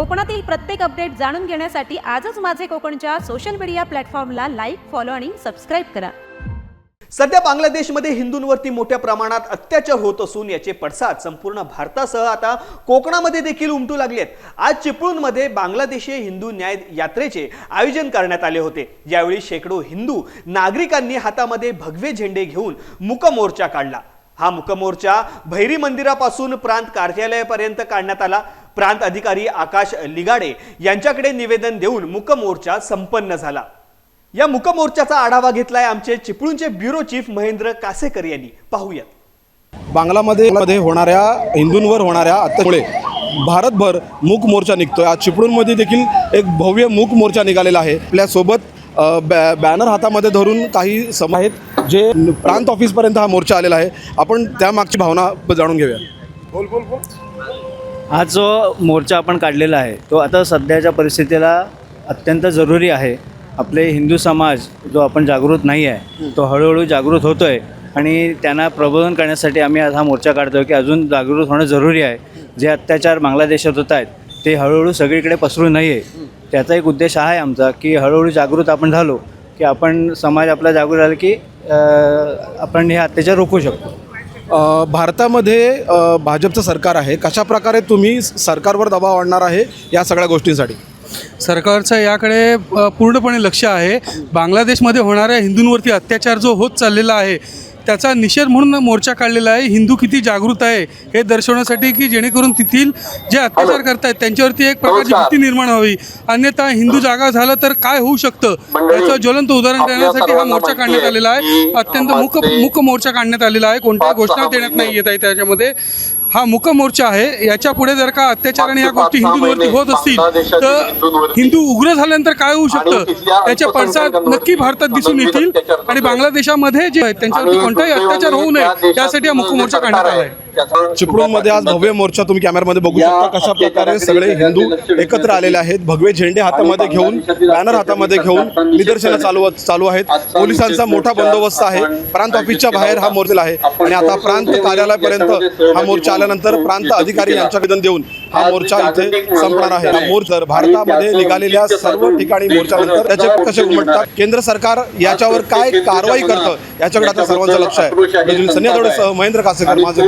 कोकणातील प्रत्येक अपडेट जाणून घेण्यासाठी आजच माझे कोकणच्या सोशल मीडिया प्लॅटफॉर्मला लाईक फॉलो आणि सबस्क्राईब करा. सध्या बांगलादेशमध्ये हिंदूंवरती मोठ्या प्रमाणात अत्याचार होत असून याचे पडसाद संपूर्ण भारतासह आता कोकणामध्ये देखील उमटू लागले आहेत आज चिपळूणमध्ये बांगलादेशी हिंदू न्याय यात्रेचे आयोजन करण्यात आले होते. यावेळी शेकडो हिंदू नागरिकांनी हातामध्ये भगवे झेंडे घेऊन मुकमोर्चा काढला. हा मुकमोर्चा भैरी मंदिरापासून प्रांत कार्यालयापर्यंत काढण्यात आला. प्रांत अधिकारी आकाश लिगाडे यांच्याकडे निवेदन देऊन मुकमोर्चा संपन्न झाला. या मुकमोर्चाचा आढावा घेतलाय आमचे चिपळूणचे ब्युरो चीफ महेंद्र कासेकर यांनी. पाहूयात. बांगलामध्ये मध्ये होणाऱ्या हिंदूंवर होणाऱ्या अत्यामुळे भारतभर मूक मोर्चा निघतोय. आज चिपळूणमध्ये देखील एक भव्य मूक मोर्चा निघालेला आहे. आपल्यासोबत बॅ बॅनर हातामध्ये धरून काही सम आहेत जे प्रांत ऑफिसपर्यंत हा मोर्चा आलेला आहे. आपण त्यामागची भावना जाणून घेऊया. हा जो मोर्चा आपण काढलेला आहे तो आता सध्याच्या परिस्थितीला अत्यंत जरुरी आहे. आपले हिंदू समाज जो आपण जागृत नाही आहे तो हळूहळू जागृत होतो आहे आणि त्यांना प्रबोधन करण्यासाठी आम्ही आज हा मोर्चा काढतो की अजून जागृत होणं जरुरी आहे. जे अत्याचार बांगलादेशात होत आहेत ते हळूहळू सगळीकडे पसरू नये. त्याचा एक उद्देश आहे आमचा की हळूहळू जागृत आपण झालो की आपण समाज आपला जागृत झाला की आपण हे अत्याचार रोखू शकतो. भारतामध्ये भाजपचं सरकार आहे. कशा प्रकारे तुम्ही सरकारवर दबाव आणणार आहे या सगळ्या गोष्टींसाठी? सरकारचं याकडे पूर्णपणे लक्ष आहे. बांगलादेशमध्ये होणाऱ्या हिंदूंवरती अत्याचार जो होत चाललेला आहे त्याचा निषेध म्हणून मोर्चा काढलेला आहे. हिंदू किती जागृत आहे हे दर्शवण्यासाठी की जेणेकरून तेथील जे अत्याचार करतायत त्यांच्यावरती एक प्रकारची भीती निर्माण व्हावी. अन्यथा हिंदू जागा झालं तर काय होऊ शकतं? याचं ज्वलंत उदाहरण देण्यासाठी हा मोर्चा काढण्यात आलेला आहे. अत्यंत मुक मुक मोर्चा काढण्यात आलेला आहे. कोणत्याही घोषणा देण्यात नाही येत आहे त्याच्यामध्ये. हा मुक मोर्चा आहे. याच्यापुढे जर का अत्याचार आणि या गोष्टी हिंदूंवरती होत असतील तर हिंदू उग्र झाल्यानंतर काय होऊ शकतं? त्याचे पडसाद नक्की भारतात दिसून येतील. आणि बांगलादेशामध्ये जे आहेत त्यांच्यावरती कोणताही अत्याचार होऊ नये यासाठी हा मुक मोर्चा काढण्यात आला आहे चिपळूणमध्ये आज भव्य मोर्चा तुम्ही कॅमेऱ्यामध्ये बघू शकता कशा प्रकारे सगळे हिंदू एकत्र आलेले आहेत. भगवे झेंडे हातामध्ये घेऊन बॅनर हातामध्ये घेऊन निदर्शनं चालू चालू आहेत. पोलिसांचा मोठा बंदोबस्त आहे. प्रांत ऑफिसच्या बाहेर हा मोर्चा आहे. आणि आता प्रांत कार्यालयापर्यंत हा मोर्चा आल्यानंतर प्रांत अधिकारी यांच्या निवेदन देऊन हा मोर्चा इथे संपणार आहे. हा मोर्चा भारतामध्ये निघालेल्या सर्व ठिकाणी मोर्चानंतर त्याचे कसे उमटतात. केंद्र सरकार याच्यावर काय कारवाई करतं? याच्याकडे आता सर्वांचं लक्ष आहे. दौडे महेंद्र कासेकर माझे